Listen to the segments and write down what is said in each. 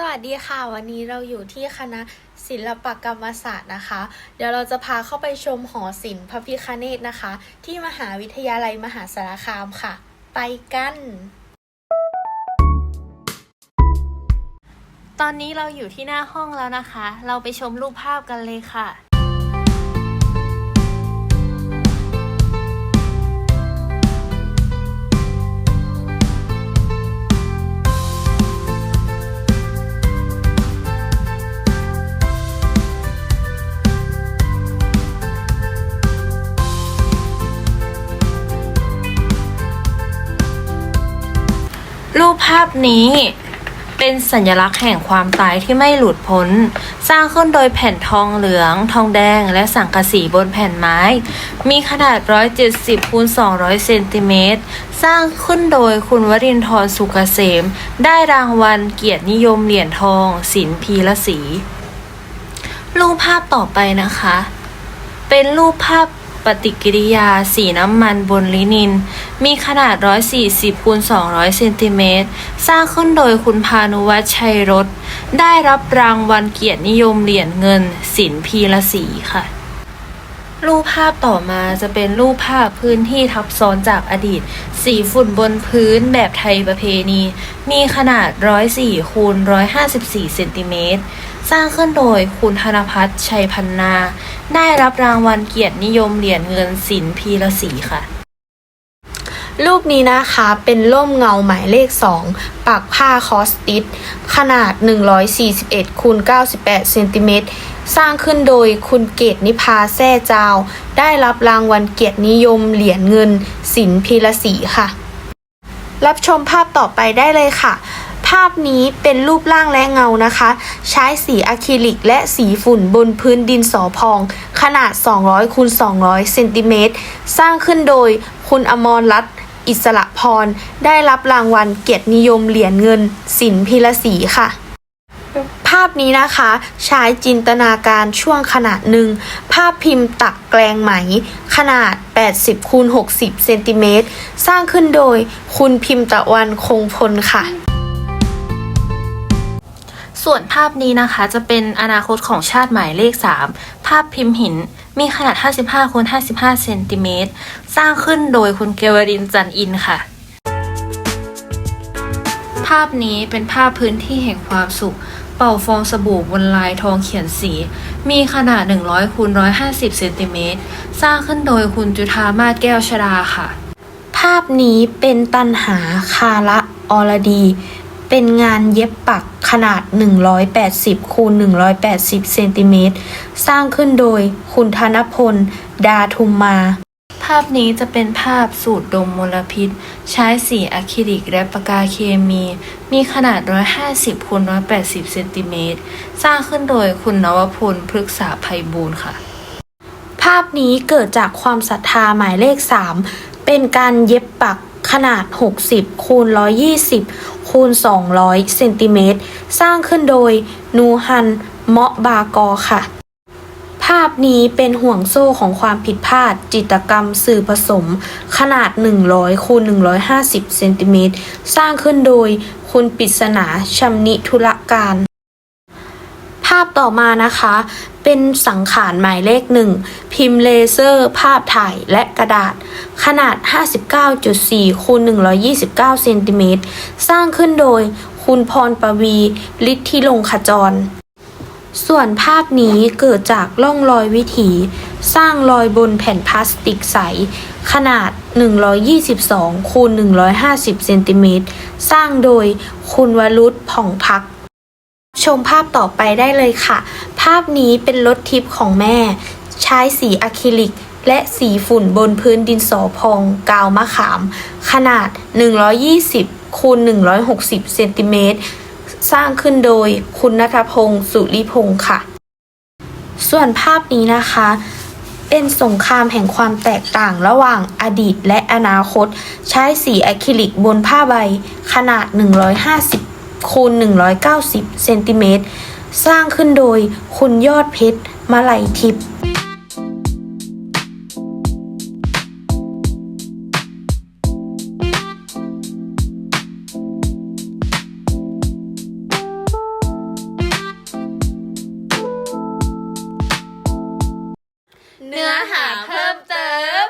สวัสดีค่ะ วันนี้เราอยู่ที่คณะศิลปกรรมศาสตร์นะคะ เดี๋ยวเราจะพาเข้าไปชมหอศิลป์พระพิคเนตนะคะ ที่มหาวิทยาลัยมหาสารคามค่ะ ไปกัน ตอนนี้เราอยู่ที่หน้าห้องแล้วนะคะ เราไปชมรูปภาพกันเลยค่ะาพนี้เป็นสัญลักษณ์แห่งความตายที่ไม่หลุดพ้น สร้างขึ้นโดยแผ่นทองเหลือง ทองแดง และสังกะสีบนแผ่นไม้ มีขนาด 170คูณ200 เซนติเมตร สร้างขึ้นโดยคุณวรินทร์สุกเกษม ได้รางวัลเกียรตินิยมเหรียญทอง ศิลพีละสี รูปภาพต่อไปนะคะ เป็นรูปภาพ ฏิกิริยาสีน้ำมันบนลินิน มีขนาด 140คูณ200เซนติเมตรสร้างขึ้นโดยคุณพานุวัชชัยรถ ได้รับรางวัลเกียรตินิยมเหรียญเงิน สินพีละสีค่ะ รูปภาพต่อมาจะเป็นรูปภาพพื้นที่ทับซ้อนจากอดีต สีฝุ่นบนพื้นแบบไทยประเพณี มีขนาด 104คูณ154เซนติเมตรสร้างขึ้นโดยคุณธนพัฒน์ชัยพันนา ได้รับรางวัลเกียรตินิยมเหรียญเงินศิลพีละสีค่ะ รูปนี้นะคะเป็นร่มเงาหมายเลข 2 ปักผ้าคอสติสขนาด 141คูณ98เซนติเมตรสร้างขึ้นโดยคุณเกตนิพาแซ่เจ้า ได้รับรางวัลเกียรตินิยมเหรียญเงิน ศิลพีละสีค่ะ รับชมภาพต่อไปได้เลยค่ะ ภาพนี้เป็นรูปร่างและเงานะคะ ใช้สีอะคริลิกและสีฝุ่นบนพื้นดินสอพอง ขนาด 200คูณ200เซนติเมตรสร้างขึ้นโดยคุณอมรรัตน์ อิสระพร ได้รับรางวัลเกียรตินิยมเหรียญเงินศิลพีละสีค่ะ ภาพนี้นะคะ ใช้จินตนาการช่วงขนาดหนึ่ง ภาพพิมพ์ตักแกลงไหม ขนาด 80คูณ60เซนติเมตรสร้างขึ้นโดยคุณพิมพ์ตะวันคงพลค่ะส่วนภาพนี้นะคะจะเป็นอนาคตของชาติหมายเลข 3 ภาพพิมพ์หิน มีขนาด 55คูณ55เซนติเมตรสร้างขึ้นโดยคุณเกวรินจันอินค่ะ ภาพนี้เป็นภาพพื้นที่แห่งความสุข เป่าฟองสบู่บนลายทองเขียนสี มีขนาด 100คูณ150เซนติเมตรสร้างขึ้นโดยคุณจุธามาศแก้วชราค่ะ ภาพนี้เป็นตันหาคาระอรดี เป็นงานเย็บปักขนาด 180คูณ180เซนติเมตรสร้างขึ้นโดยคุณธนพล ดาทุมมา ภาพนี้จะเป็นภาพสูตรดมมลพิษ ใช้สีอะคริลิกและปากกาเคมี มีขนาด 150คูณ180เซนติเมตรสร้างขึ้นโดยคุณนวพล พฤกษาภัยบูรณ์ค่ะ ภาพนี้เกิดจากความศรัทธาหมายเลข 3 เป็นการเย็บปักขนาด 60คูณ120 คูณ 200 เซนติเมตร สร้างขึ้นโดย นูฮัน เมาะบากอค่ะ ภาพนี้เป็นห่วงโซ่ของความผิดพลาด จิตกรรมสื่อผสม ขนาด 100 คูณ 150 เซนติเมตร สร้างขึ้นโดย คุณปริศนาชำนิธุรการาพต่อมานะคะ เป็นสังขารหมายเลขหนึ่งพิมพ์เลเซอร์ ภาพถ่ายและกระดาษ ขนาด 59.4คูณ129เซนติเมตรสร้างขึ้นโดยคุณพรประวีฤทธิลงขจร ส่วนภาพนี้เกิดจากร่องรอยวิถี สร้างรอยบนแผ่นพลาสติกใส ขนาด 122คูณ150เซนติเมตรสร้างโดยคุณวรุษผ่องพัก ชมภาพต่อไปได้เลยค่ะ ภาพนี้เป็นรถทิปของแม่ ใช้สีอะคริลิก และสีฝุ่นบนพื้นดินสอพองกาวมะขาม ขนาด 120คูณ160เซนติเมตรสร้างขึ้นโดยคุณนัทพงศ์สุริพงศ์ค่ะ ส่วนภาพนี้นะคะ เป็นสงครามแห่งความแตกต่างระหว่างอดีตและอนาคต ใช้สีอะคริลิกบนผ้าใบขนาด 150 คูณ190เซนติเมตรสร้างขึ้นโดยคุณยอดเพชรมาลัยทิพย์เนื้อหาเพิ่มเติม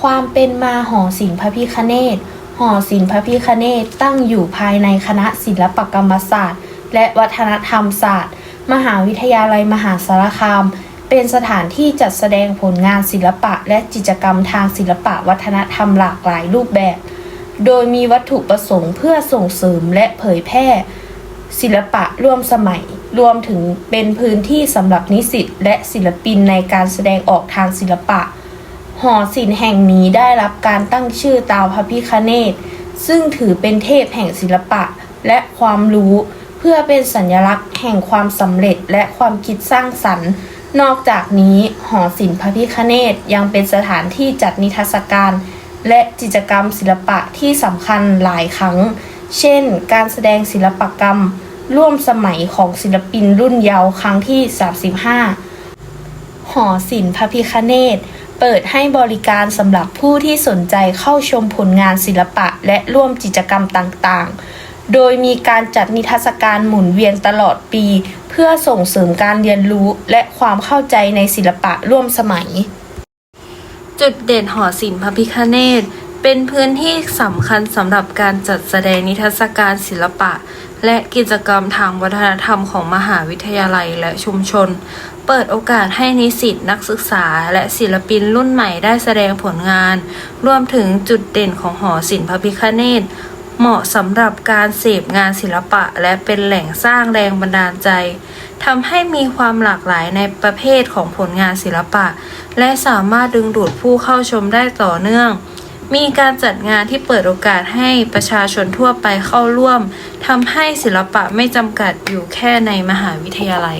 ความเป็นมาหอศิลพระพิคเนศ หอศิลป์พระพิคเนตตั้งอยู่ภายในคณะศิลปกรรมศาสตร์ และวัฒนธรรมศาสตร์ มหาวิทยาลัยมหาสารคาม เป็นสถานที่จัดแสดงผลงานศิลปะและกิจกรรมทางศิลปะวัฒนธรรมหลากหลายรูปแบบ โดยมีวัตถุประสงค์เพื่อส่งเสริมและเผยแพร่ ศิลปะร่วมสมัย รวมถึงเป็นพื้นที่สำหรับนิสิตและศิลปินในการแสดงออกทางศิลปะ หอศิลป์แห่งนี้ได้รับการตั้งชื่อตามพระพิคเนตซึ่งถือเป็นเทพแห่งศิลปะและความรู้ เพื่อเป็นสัญลักษณ์แห่งความสำเร็จและความคิดสร้างสรรค์ นอกจากนี้หอศิลป์พระพิคเนตยังเป็นสถานที่จัดนิทรรศการ และกิจกรรมศิลปะที่สำคัญหลายครั้ง เช่น การแสดงศิลปกรรม ร่วมสมัยของศิลปินรุ่นเยาว์ครั้งที่ 35 หอศิลป์พระพิคเนต เปิดให้บริการสำหรับผู้ที่สนใจเข้าชมผลงานศิลปะและร่วมกิจกรรมต่างๆ โดยมีการจัดนิทรรศการหมุนเวียนตลอดปี เพื่อส่งเสริมการเรียนรู้และความเข้าใจในศิลปะร่วมสมัย จุดเด่นหอศิลป์พระพิคเนตเป็นพื้นที่สำคัญสำหรับการจัดแสดงนิทรรศการศิลปะ และกิจกรรมทางวัฒนธรรมของมหาวิทยาลัยและชุมชน เปิดโอกาสให้นิสิตนักศึกษาและศิลปินรุ่นใหม่ได้แสดงผลงาน รวมถึงจุดเด่นของหอศิลป์พระพิคเนตเหมาะสำหรับการเสพงานศิลปะ และเป็นแหล่งสร้างแรงบันดาลใจทำให้มีความหลากหลายในประเภทของผลงานศิลปะ และสามารถดึงดูดผู้เข้าชมได้ต่อเนื่อง มีการจัดงานที่เปิดโอกาสให้ประชาชนทั่วไปเข้าร่วมทำให้ศิลปะไม่จำกัดอยู่แค่ในมหาวิทยาลัย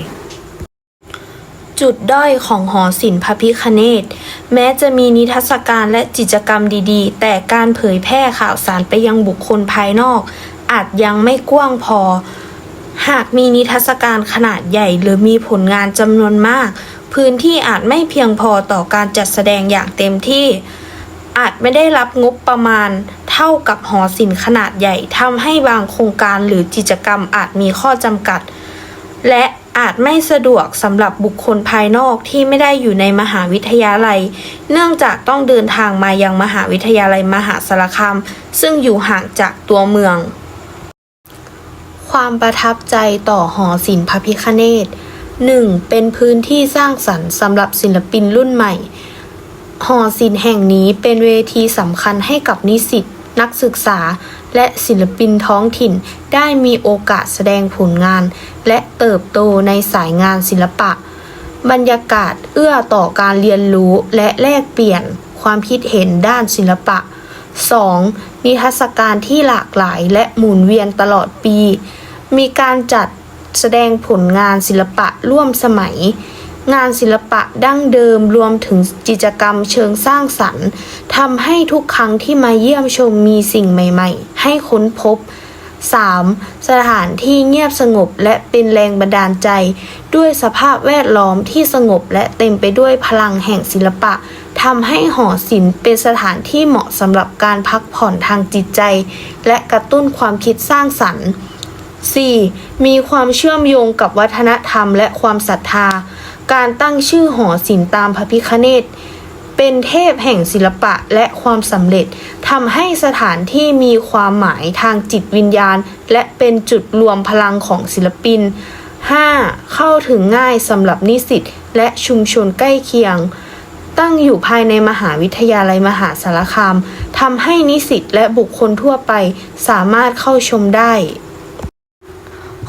จุดด้อยของหอศิลป์พระพิคเนตแม้จะมีนิทรรศการและกิจกรรมดีๆ แต่การเผยแพร่ข่าวสารไปยังบุคคลภายนอก อาจยังไม่กว้างพอ หากมีนิทรรศการขนาดใหญ่หรือมีผลงานจำนวนมาก พื้นที่อาจไม่เพียงพอต่อการจัดแสดงอย่างเต็มที่ อาจไม่ได้รับงบประมาณเท่ากับหอศิลป์ขนาดใหญ่ทำให้บางโครงการหรือกิจกรรมอาจมีข้อจำกัด และอาจไม่สะดวกสำหรับบุคคลภายนอกที่ไม่ได้อยู่ในมหาวิทยาลัย เนื่องจากต้องเดินทางมายังมหาวิทยาลัยมหาสารคาม ซึ่งอยู่ห่างจากตัวเมือง ความประทับใจต่อหอศิลป์พระพิคเนต 1. เป็นพื้นที่สร้างสรรค์สำหรับศิลปินรุ่นใหม่ หอศิลป์แห่งนี้เป็นเวทีสำคัญให้กับนิสิตนักศึกษา และศิลปินท้องถิ่นได้มีโอกาสแสดงผลงาน และเติบโตในสายงานศิลปะ บรรยากาศเอื้อต่อการเรียนรู้และแลกเปลี่ยนความคิดเห็นด้านศิลปะ 2. นิทรรศการที่หลากหลายและหมุนเวียนตลอดปี มีการจัดแสดงผลงานศิลปะร่วมสมัย งานศิลปะดั้งเดิมรวมถึงกิจกรรมเชิงสร้างสรรค์ทำให้ทุกครั้งที่มาเยี่ยมชมมีสิ่งใหม่ ๆ ให้ค้นพบ 3. สถานที่เงียบสงบและเป็นแรงบันดาลใจ ด้วยสภาพแวดล้อมที่สงบและเต็มไปด้วยพลังแห่งศิลปะทำให้หอศิลป์เป็นสถานที่เหมาะสำหรับการพักผ่อนทางจิตใจ และกระตุ้นความคิดสร้างสรรค์ 4. มีความเชื่อมโยงกับวัฒนธรรมและความศรัทธา การตั้งชื่อหอศิลป์ตามพระพิคเนตเป็นเทพแห่งศิลปะและความสำเร็จทำให้สถานที่มีความหมายทางจิตวิญญาณ และเป็นจุดรวมพลังของศิลปิน 5. เข้าถึงง่ายสำหรับนิสิตและชุมชนใกล้เคียง ตั้งอยู่ภายในมหาวิทยาลัยมหาสารคามทำให้นิสิตและบุคคลทั่วไปสามารถเข้าชมได้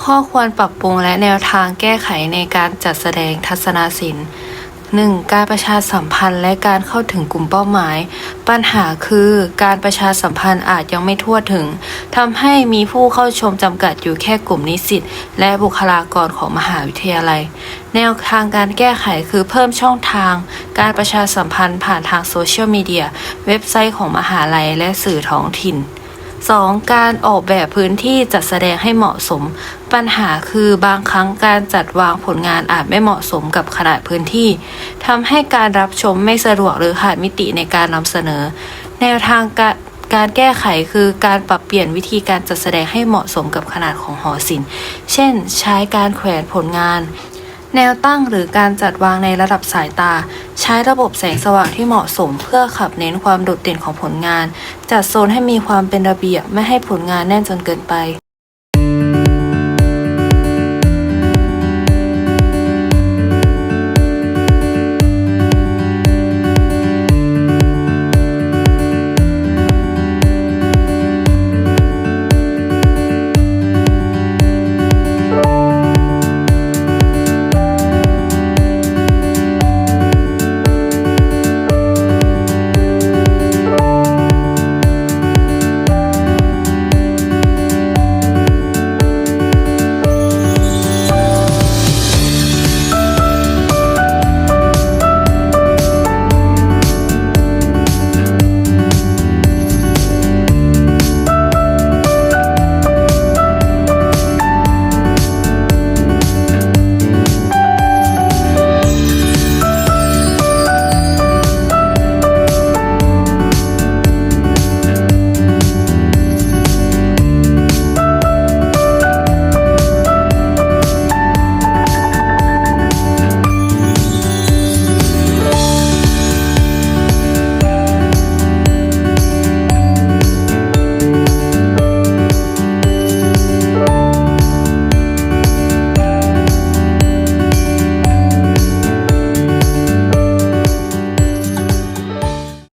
ข้อควรปรับปรุงและแนวทางแก้ไขในการจัดแสดงทัศนศิลป์ 1. การประชาสัมพันธ์และการเข้าถึงกลุ่มเป้าหมาย ปัญหาคือการประชาสัมพันธ์อาจยังไม่ทั่วถึงทำให้มีผู้เข้าชมจำกัดอยู่แค่กลุ่มนิสิตและบุคลากรของมหาวิทยาลัย แนวทางการแก้ไขคือเพิ่มช่องทาง การประชาสัมพันธ์ผ่านทางโซเชียลมีเดียเว็บไซต์ของมหาลัยและสื่อท้องถิ่น 2. การออกแบบพื้นที่จัดแสดงให้เหมาะสม ปัญหาคือบางครั้งการจัดวางผลงานอาจไม่เหมาะสมกับขนาดพื้นที่ทำให้การรับชมไม่สะดวกหรือขาดมิติในการนำเสนอ แนวทางการการแก้ไขคือการปรับเปลี่ยนวิธีการจัดแสดงให้เหมาะสมกับขนาดของหอศิลป์ เช่น ใช้การแขวนผลงาน แนวตั้งหรือการจัดวางในระดับสายตา ใช้ระบบแสงสว่างที่เหมาะสม เพื่อขับเน้นความโดดเด่นของผลงาน จัดโซนให้มีความเป็นระเบียบไม่ให้ผลงานแน่นจนเกินไป